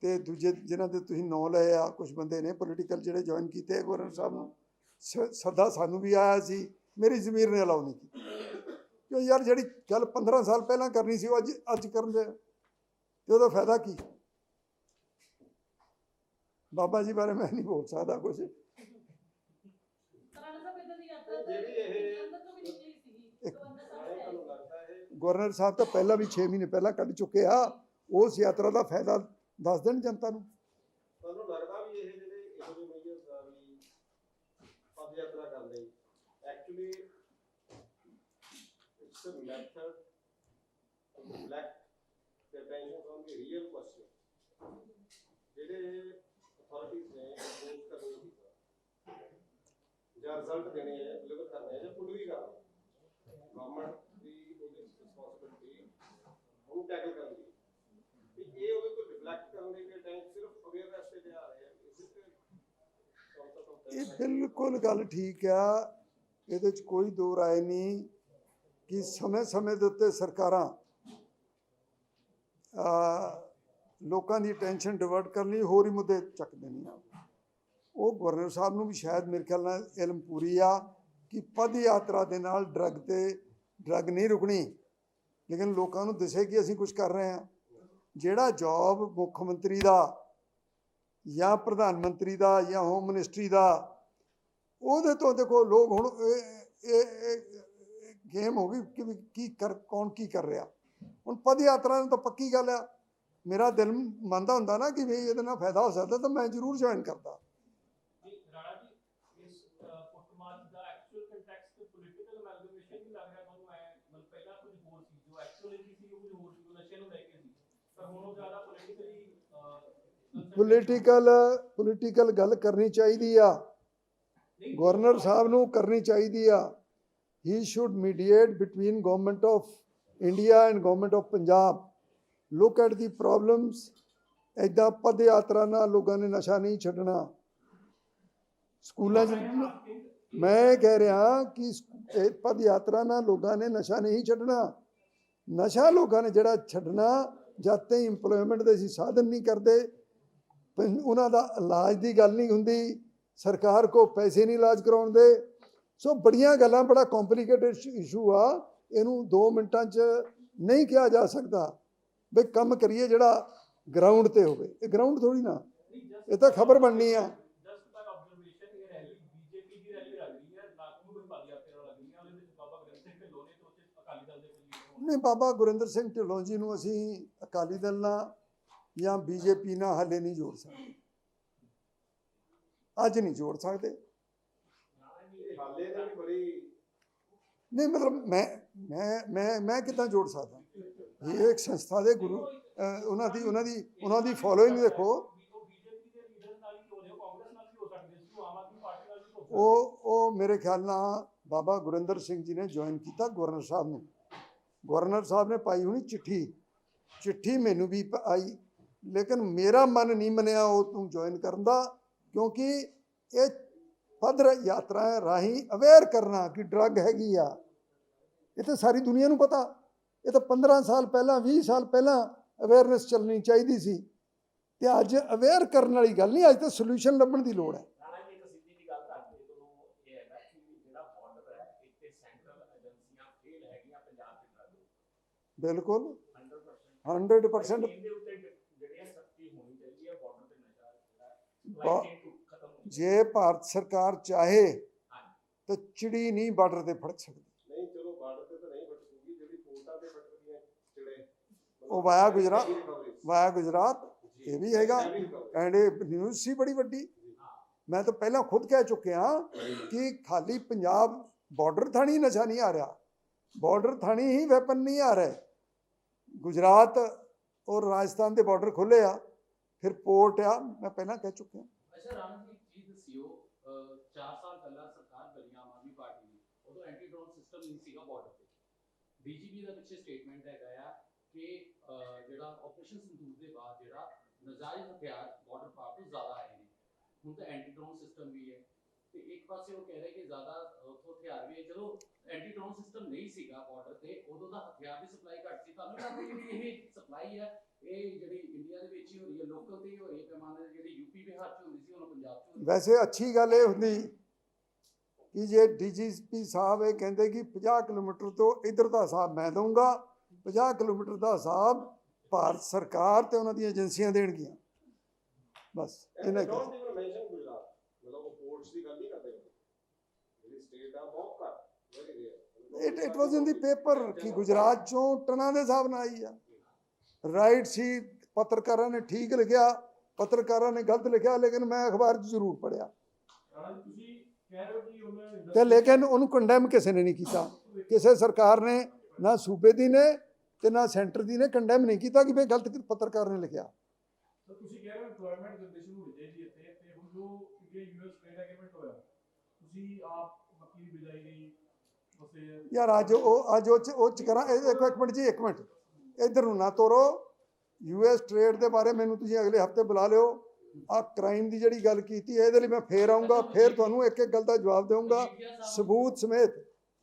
ਤੇ ਦੂਜੇ ਜਿਨ੍ਹਾਂ ਦੇ ਤੁਸੀਂ ਨਾਂ ਲਏ ਆ ਕੁਝ ਬੰਦੇ ਨੇ ਪੋਲੀਟੀਕਲ ਜਿਹੜੇ ਜੁਆਇਨ ਕੀਤੇ ਆ, ਗਵਰਨਰ ਸਾਹਿਬ ਨੂੰ। ਸ- ਸੱਦਾ ਸਾਨੂੰ ਵੀ ਆਇਆ ਸੀ, ਮੇਰੀ ਜ਼ਮੀਰ ਨੇ ਅਲਾਉ ਨਹੀਂ ਕੀਤੀ। ਕਿ ਯਾਰ, ਜਿਹੜੀ ਗੱਲ 15 ਸਾਲ ਪਹਿਲਾਂ ਕਰਨੀ ਸੀ, ਉਹ ਅੱਜ ਅੱਜ ਕਰਨ ਦੇ ਤੇ ਉਹਦਾ ਫਾਇਦਾ ਕੀ? ਬਾਬਾ ਜੀ ਬਾਰੇ ਮੈਂ ਨਹੀਂ ਬੋਲ ਸਕਦਾ ਕੁਝ ਰਾਣਾ ਸਾਹਿਬ ਇਦਾਂ ਦੀ ਯਾਤਰਾ ਤਾਂ ਜਿਹੜੀ ਇਹ- ਗਵਰਨਰ ਸਾਹਿਬ ਤਾਂ ਪਹਿਲਾਂ ਵੀ 6 ਮਹੀਨੇ ਪਹਿਲਾਂ ਕੱਢ ਚੁੱਕੇ ਆ, ਉਸ ਯਾਤਰਾ ਦਾ ਫਾਇਦਾ ਦੱਸ ਦੇਣ ਜਨਤਾ ਨੂੰ? ਤੁਹਾਨੂੰ ਲੱਗਦਾ ਵੀ ਇਹ ਜਿਹੜੇ ਇਹੋ ਜਿਹੇ ਮੇਜਰਸ ਵੀ ਪਦ ਯਾਤਰਾ ਕਰਦੇ actually it's a method to reflect the attention from the real question. ਜਿਹੜੇ ਅਥਾਰਟੀਜ਼ ਨੇ ਜਾਂ ਰਿਜ਼ਲਟ ਦੇਣੇ ਹੈ ਡਿਲੀਵਰ ਕਰਨੇ ਹੈ ਜਾਂ ਕੁਝ ਵੀ ਕਰਨਾ ਗਵਰਨਮੈਂਟ ਦੀ ਉਹਦੀ ਰਿਸਪੌਂਸਿਬਿਲਟੀ ਉਹਨੂੰ ਟੈਕਲ ਕਰਨ ਦੀ। ਵੀ ਇਹ ਉਹਦੇ ਕੋਲ ਰਿਫਲੈਕਟ ਕਰਨ ਦੇ ਟਾਈਮ ਸਿਰਫ ਅਵੇਅਰਨੈਸ ਤੇ ਜਾ ਰਹੇ ਆ ਇਸ ਇਹ ਬਿਲਕੁਲ ਗੱਲ ਠੀਕ ਆ। ਇਹਦੇ 'ਚ ਕੋਈ ਦੋ ਰਾਏ ਨਹੀਂ ਕਿ ਸਮੇਂ-ਸਮੇਂ ਦੇ ਉੱਤੇ ਸਰਕਾਰਾਂ ਆ ਲੋਕਾਂ ਦੀ ਟੈਨਸ਼ਨ ਡਿਵਰਟ ਕਰਨ ਲਈ ਹੋਰ ਹੀ ਮੁੱਦੇ ਚੱਕ ਦੇਣੀਆਂ ਉਹ ਗਵਰਨਰ ਸਾਹਿਬ ਨੂੰ ਵੀ ਸ਼ਾਇਦ ਮੇਰੇ ਖਿਆਲ ਨਾਲ ਇਲਮ ਪੂਰੀ ਆ ਕਿ ਪਦ ਯਾਤਰਾ ਦੇ ਨਾਲ ਡਰੱਗ ਤੇ ਡਰੱਗ ਨਹੀਂ ਰੁਕਣੀ। ਲੇਕਿਨ ਲੋਕਾਂ ਨੂੰ ਦਿਸੇ ਕਿ ਅਸੀਂ ਕੁਝ ਕਰ ਰਹੇ ਹਾਂ। ਜਿਹੜਾ ਜੌਬ ਮੁੱਖ ਮੰਤਰੀ ਦਾ ਜਾਂ ਪ੍ਰਧਾਨ ਮੰਤਰੀ ਦਾ ਜਾਂ ਹੋਮ ਮਿਨਿਸਟਰੀ ਦਾ, ਉਹਦੇ ਤੋਂ ਦੇਖੋ ਲੋਕ ਹੁਣ ਇਹ ਗੇਮ ਹੋ ਗਈ ਕਿ ਵੀ ਕੀ ਕਰ, ਕੌਣ ਕੀ ਕਰ ਰਿਹਾ। ਹੁਣ ਪਦ ਯਾਤਰਾ ਨੂੰ ਤਾਂ ਪੱਕੀ ਗੱਲ ਆ। ਮੇਰਾ ਦਿਲ ਮੰਨਦਾ ਹੁੰਦਾ ਨਾ ਕਿ ਵੀ ਇਹਦੇ ਨਾਲ ਫਾਇਦਾ ਹੋ ਸਕਦਾ ਤਾਂ ਮੈਂ ਜ਼ਰੂਰ ਜੁਆਇਨ ਕਰਦਾ ਜੀ ਰਾਣਾ ਜੀ ਇਸ ਫੁੱਟ ਮਾਰਚ ਦਾ ਐਕਚੁਅਲ ਕੰਟੈਕਸਟ ਪੋਲੀਟੀਕਲ ਅਮੈਲਗੇਮੇਸ਼ਨ ਨਹੀਂ ਲੱਗ ਰਿਹਾ ਤੁਹਾਨੂੰ ਐ ਮਤਲਬ ਪਹਿਲਾਂ ਕੁਝ ਹੋਰ ਸੀ ਜੋ ਐਕਚੁਅਲੀ ਸੀ ਉਹ ਕੁਝ ਹੋਰ ਸੀ ਉਹ ਨਸ਼ੇ ਨੂੰ ਲੈ ਕੇ ਸੀ ਪਰ ਹੁਣ ਉਹ ਜ਼ਿਆਦਾ ਪੋਲੀਟੀਕਲ ਪੋਲੀਟੀਕਲ ਗੱਲ ਕਰਨੀ ਚਾਹੀਦੀ ਆ। ਗਵਰਨਰ ਸਾਹਿਬ ਨੂੰ ਕਰਨੀ ਚਾਹੀਦੀ ਆ। He should mediate between government of India and government of Punjab look at the problems ਐਦਾਂ ਪਦ ਯਾਤਰਾ ਨਾਲ ਲੋਕਾਂ ਨੇ ਨਸ਼ਾ ਨਹੀਂ ਛੱਡਣਾ। ਸਕੂਲਾਂ 'ਚ ਮੈਂ ਇਹ ਕਹਿ ਰਿਹਾ ਕਿ ਪਦ ਯਾਤਰਾ ਨਾਲ ਲੋਕਾਂ ਨੇ ਨਸ਼ਾ ਨਹੀਂ ਛੱਡਣਾ। ਨਸ਼ਾ ਲੋਕਾਂ ਨੇ ਜਿਹੜਾ ਛੱਡਣਾ ਜਦ ਤਾਈਂ ਇੰਪਲੋਇਮੈਂਟ ਦੇ ਅਸੀਂ ਸਾਧਨ ਨਹੀਂ ਕਰਦੇ ਪੰ- ਉਹਨਾਂ ਦਾ ਇਲਾਜ ਦੀ ਗੱਲ ਨਹੀਂ ਹੁੰਦੀ, ਸਰਕਾਰ ਕੋ ਪੈਸੇ ਨਹੀਂ ਇਲਾਜ ਕਰਾਉਣ ਦੇ। ਸੋ ਬੜੀਆਂ ਗੱਲਾਂ, ਬੜਾ ਕੰਪਲਿਕੇਟਡ ਇਸ਼ੂ ਆ, ਇਹਨੂੰ 2 ਮਿੰਟਾਂ 'ਚ ਨਹੀਂ ਕਿਹਾ ਜਾ ਸਕਦਾ ਵੀ ਕੰਮ ਕਰੀਏ ਜਿਹੜਾ ਗਰਾਊਂਡ ਤੇ ਹੋਵੇ। ਇਹ ਗਰਾਊਂਡ ਥੋੜੀ ਨਾ, ਇਹ ਤਾਂ ਖਬਰ ਬਣਨੀ ਆ ਜਸਟ ਬਾਈ ਆਬਜ਼ਰਵੇਸ਼ਨ ਇਹ ਰੈਲੀ ਬੀਜੇਪੀ ਦੀ ਰੈਲੀ ਲੱਗ ਰਹੀ ਹੈ ਨਾਕੂ ਵਿੱਚ ਪਦ ਯਾਤਰਾ ਲੱਗ ਰਹੀ ਹੈ ਉਹਦੇ ਵਿੱਚ ਬਾਬਾ ਗ੍ਰੰਥ ਸਿੰਘ ਢਿੱਲੋਂ ਨੇ ਤੇ ਉੱਥੇ ਅਕਾਲੀ ਦਲ ਦੇ ਕੁਝ ਲੀਡਰ ਨਹੀਂ, ਬਾਬਾ ਗੁਰਿੰਦਰ ਸਿੰਘ ਢਿੱਲੋਂ ਜੀ ਨੂੰ ਅਸੀਂ ਅਕਾਲੀ ਦਲ ਨਾਲ ਜਾਂ ਬੀਜੇਪੀ ਨਾਲ ਹਾਲੇ ਨਹੀਂ ਜੋੜ ਸਕਦੇ। ਅੱਜ ਨਹੀਂ ਜੋੜ ਸਕਦੇ। ਨਹੀਂ, ਮਤਲਬ ਮੈਂ ਮੈਂ ਮੈਂ ਮੈਂ ਕਿੱਦਾਂ ਜੋੜ ਸਕਦਾ? ਇਹ ਇੱਕ ਸੰਸਥਾ ਦੇ ਗੁਰੂ ਉਹਨਾਂ ਦੀ ਉਹਨਾਂ ਦੀ ਉਹਨਾਂ ਦੀ ਫੋਲੋਇੰਗ ਦੇਖੋ। ਉਹ ਉਹ ਮੇਰੇ ਖਿਆਲ ਨਾਲ ਬਾਬਾ ਗੁਰਿੰਦਰ ਸਿੰਘ ਜੀ ਨੇ ਜੁਆਇਨ ਕੀਤਾ ਗਵਰਨਰ ਸਾਹਿਬ ਨੂੰ। ਗਵਰਨਰ ਸਾਹਿਬ ਨੇ ਪਾਈ ਹੋਣੀ ਚਿੱਠੀ। ਚਿੱਠੀ ਮੈਨੂੰ ਵੀ ਆਈ। ਲੇਕਿਨ ਮੇਰਾ ਮਨ ਨਹੀਂ ਮੰਨਿਆ ਉਹ ਤੂੰ ਜੁਆਇਨ ਕਰਨ ਦਾ, ਕਿਉਂਕਿ ਇਹ ਪੱਧਰ ਯਾਤਰਾ ਰਾਹੀਂ ਅਵੇਅਰ ਕਰਨਾ ਕਿ ਡਰੱਗ ਹੈਗੀ ਆ। ਇਹ ਤਾਂ ਸਾਰੀ ਦੁਨੀਆ ਨੂੰ ਪਤਾ। ਇਹ ਤਾਂ 15 ਸਾਲ ਪਹਿਲਾਂ 20 ਸਾਲ ਪਹਿਲਾਂ ਅਵੇਅਰਨੈਸ ਚੱਲਣੀ ਚਾਹੀਦੀ ਸੀ। ਤੇ ਅੱਜ ਅਵੇਅਰ ਕਰਨ ਵਾਲੀ ਗੱਲ ਨਹੀਂ, ਅੱਜ ਤਾਂ ਸੋਲੂਸ਼ਨ ਲੱਭਣ ਦੀ ਲੋੜ ਹੈ ਰਾਣਾ ਜੀ ਇੱਕ ਸਿੱਧੀ ਜੀ ਗੱਲ ਕਰਦੇ ਤੁਹਾਨੂੰ ਇਹ ਹੈਗਾ ਕਿ ਜਿਹੜਾ ਬਾਰਡਰ ਹੈ ਇੱਥੇ ਸੈਂਟਰਲ ਏਜੰਸੀਆਂ ਫੇਲ ਹੈਗੀਆਂ ਪੰਜਾਬ ਦੇ ਨਾਲ ਬਿਲਕੁਲ 100% 100% ਇਹਦੇ ਉੱਤੇ ਜਿਹੜੀਆਂ ਸਖਤੀ ਹੋਣੀ ਚਾਹੀਦੀ ਹੈ ਬਾਰਡਰ ਤੇ ਨਸ਼ਾ ਜਿਹੜਾ ਬਾ- ਲਾਈਨ ਖਤਮ ਹੋਣੀ ਜੇ ਭਾਰਤ ਸਰਕਾਰ ਚਾਹੇ ਤਾਂ ਚਿੜੀ ਨਹੀਂ ਬਾਰਡਰ ਤੇ ਫੜ ਸਕਦੀ। ਨਹੀਂ ਚਲੋ ਬਾਰਡਰ ਤੇ ਤਾਂ ਨਹੀਂ ਫਟਕੂਗੀ ਜਿਹੜੀ ਪੋਰਟਾਂ ਤੇ ਫਟਕਦੀਆਂ ਚਿੜੇ। ਉਹ ਵਾਇਆ ਗੁਜਰਾਤ। ਵਾਇਆ ਗੁਜਰਾਤ ਇਹ ਵੀ ਹੈਗਾ। ਐਂਡ ਇਹ ਨਿਊਜ਼ ਸੀ ਬੜੀ ਵੱਡੀ। ਮੈਂ ਤਾਂ ਪਹਿਲਾਂ ਖੁਦ ਕਹਿ ਚੁੱਕਿਆ ਕਿ ਖਾਲੀ ਪੰਜਾਬ ਬਾਰਡਰ ਥਾਣੀ ਨਸ਼ਾ ਨਹੀਂ ਆ ਰਿਹਾ। ਬਾਰਡਰ ਥਾਣੀ ਹੀ ਵੈਪਨ ਨਹੀਂ ਆ ਰਿਹਾ। ਗੁਜਰਾਤ ਔਰ ਰਾਜਸਥਾਨ ਦੇ ਬਾਰਡਰ ਖੁੱਲੇ ਆ ਫਿਰ ਪੋਰਟ ਆ ਮੈਂ ਪਹਿਲਾਂ ਕਹਿ ਚੁੱਕਿਆ ਅੱਛਾ ਰਾਣਾ ਜੀ ਇੱਕ ਚੀਜ਼ ਦੱਸਿਓ 4 ਸਾਲ ਪਹਿਲਾਂ ਸਰਕਾਰ ਬਣੀ ਆਮ ਆਦਮੀ ਪਾਰਟੀ ਦੀ ਉਦੋਂ ਐਂਟੀ ਡਰੋਨ ਸਿਸਟਮ ਨਹੀਂ ਸੀਗਾ ਬਾਰਡਰ ਤੇ ਡੀਜੀਪੀ ਦਾ ਪਿੱਛੇ ਸਟੇਟਮੈਂਟ ਹੈਗਾ ਆ ਕਿ ਅਹ, ਜਿਹੜਾ ਆਪਰੇਸ਼ਨ ਸੰਦੂਕ ਦੇ ਬਾਅਦ ਜਿਹੜਾ ਨਜਾਇਜ਼ ਹਥਿਆਰ ਬਾਰਡਰ ਪਾਰ ਤੋਂ ਜ਼ਿਆਦਾ ਆਏ ਨੇ ਹੁਣ ਤਾਂ ਐਂਟੀ ਡਰੋਨ ਸਿਸਟਮ ਵੀ ਹੈ ਤੇ ਇੱਕ ਪਾਸੇ ਉਹ ਕਹਿ ਰਹੇ ਕਿ ਜ਼ਿਆਦਾ ਅਹ, ਉੱਥੋਂ ਹਥਿਆਰ ਵੀ ਹੈ ਜਦੋਂ ਐਂਟੀ ਡਰੋਨ ਸਿਸਟਮ ਨਹੀਂ ਸੀਗਾ ਬਾਰਡਰ ਤੇ ਉਦੋਂ ਦਾ ਹਥਿਆਰ ਦੀ ਸਪਲਾਈ ਘੱਟ ਸੀ। ਤੁਹਾਨੂੰ ਲੱਗਦਾ ਜਿਹੜੀ ਇਹ ਸਪਲਾਈ ਹੈ ਇਹ ਜਿਹੜੀ ਇੰਡੀਆ ਦੇ ਵਿੱਚ ਹੀ ਹੋ ਰਹੀ ਹੈ ਲੋਕਲ ਤੇ ਹੀ ਹੋ ਰਹੀ ਹੈ ਪੈਮਾਨੇ ਤੇ ਜਿਹੜੀ ਯੂਪੀ ਬਿਹਾਰ ਚ ਹੁੰਦੀ ਸੀ ਹੁਣ ਪੰਜਾਬ ਚ ਵੈਸੇ ਅੱਛੀ ਗੱਲ ਇਹ ਹੁੰਦੀ ਕਿ ਜੇ ਡੀਜੀਪੀ ਸਾਹਿਬ ਇਹ ਕਹਿੰਦੇ ਕਿ 50 ਕਿਲੋਮੀਟਰ ਤੋਂ ਇਧਰ ਦਾ ਹਿਸਾਬ ਮੈਂ ਦਊਂਗਾ 50 ਕਿਲੋਮੀਟਰ ਦਾ ਹਿਸਾਬ ਭਾਰਤ ਸਰਕਾਰ ਤੇ ਉਹਨਾਂ ਦੀਆਂ ਏਜੰਸੀਆਂ ਦੇਣਗੀਆਂ। ਬਸ ਇਹਨਾਂ they ਕਹਿ don't even mention ਗੁਜਰਾਤ ਮਤਲਬ ਉਹ ਪੋਰਟਸ ਦੀ ਗੱਲ ਨਹੀਂ ਕਰਦੇ ਜਿਹੜੀ ਸਟੇਟ ਆ ਬਹੁਤ ਘੱਟ very rare it it was in the paper ਕਿ ਗੁਜਰਾਤ ਚੋਂ ਟਨਾਂ ਦੇ ਹਿਸਾਬ ਨਾਲ ਆਈ ਆ ਰਾਈਟ ਸੀ ਪੱਤਰਕਾਰਾਂ ਨੇ ਠੀਕ ਲਿਖਿਆ ਪੱਤਰਕਾਰਾਂ ਨੇ ਗਲਤ ਲਿਖਿਆ ਲੇਕਿਨ ਮੈਂ ਅਖਬਾਰ 'ਚ ਜ਼ਰੂਰ ਪੜਿਆ ਤੇ ਲੇਕਿਨ ਉਹਨੂੰ ਕੰਡੈਮ ਕਿਸੇ ਨੇ ਨਹੀਂ ਕੀਤਾ ਕਿਸੇ ਸਰਕਾਰ ਨੇ ਨਾ ਸੂਬੇ ਦੀ ਨੇ ਤੇ ਨਾ ਸੈਂਟਰ ਦੀ ਨੇ ਕੰਡੈਮ ਨਹੀਂ ਕੀਤਾ ਕਿ ਵੀ ਗਲਤ ਪੱਤਰਕਾਰ ਨੇ ਲਿਖਿਆ ਤੁਸੀਂ ਕਹਿ ਰਹੇ ਹੋ EMPLOYMENT ਜਨਰੇਸ਼ਨ ਹੋਣੀ ਚਾਹੀਦੀ ਇੱਥੇ ਤੇ ਹੁਣ ਜੋ ਯੂਐਸ ਟ੍ਰੇਡ ਐਗਰੀਮੈਂਟ ਹੋਇਆ ਤੁਸੀਂ ਆਪ ਮੱਕੀ ਬਿਜਾਈ ਲਈ ਯਾਰ ਅੱਜ ਉਹ ਅੱਜ ਉਹ ਚ ਉਹ ਚ ਕਰਾਂ। ਇਹ- ਇੱਕ ਇੱਕ ਮਿੰਟ ਜੀ ਇੱਕ ਮਿੰਟ। ਇਧਰ ਨੂੰ ਨਾ ਤੋਰੋ। ਯੂਐਸ ਟ੍ਰੇਡ ਦੇ ਬਾਰੇ ਮੈਨੂੰ ਤੁਸੀਂ ਅਗਲੇ ਹਫ਼ਤੇ ਬੁਲਾ ਲਿਓ। ਆ ਕ੍ਰਾਈਮ ਦੀ ਜਿਹੜੀ ਗੱਲ ਕੀਤੀ ਹੈ ਇਹਦੇ ਲਈ ਮੈਂ ਫੇਰ ਆਉਂਗਾ ਫੇਰ ਤੁਹਾਨੂੰ ਇੱਕ ਇੱਕ ਗੱਲ ਦਾ ਜਵਾਬ ਦੇਵਾਂਗਾ ਸਬੂਤ ਸਮੇਤ।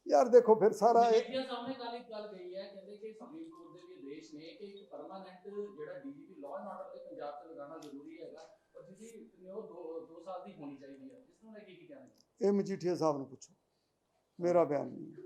ਯਾਰ ਦੇਖੋ ਫਿਰ ਸਾਰਾ ਇਹ ਸਾਹਮਣੇ ਕੱਲ ਇੱਕ ਗੱਲ ਕਹੀ ਹੈ। ਕਹਿੰਦੇ ਕਿ ਸੁਪਰੀਮ ਕੋਰਟ ਦੇ ਵੀ ਆਦੇਸ਼ ਨੇ ਕਿ ਇੱਕ ਪਰਮਾਨੈਂਟ ਜਿਹੜਾ ਡੀਜੀਪੀ ਲਾਅ ਐਂਡ ਆਰਡਰ ਦੇ ਪੰਜਾਬ 'ਚ ਲਗਾਉਣਾ ਜ਼ਰੂਰੀ ਹੈਗਾ। ਔਰ ਜਿਹਦੀ ਦੋ ਦੋ ਸਾਲ ਦੀ ਹੋਣੀ ਚਾਹੀਦੀ ਹੈ। ਇਸ ਨੂੰ ਲੈ ਕੇ ਕੀ ਕਹਿਣਾ ਇਹ ਮਜੀਠੀਆ ਸਾਹਿਬ ਨੂੰ ਪੁੱਛੋ। ਮੇਰਾ ਬਿਆਨ ਨਹੀਂ ਹੈ।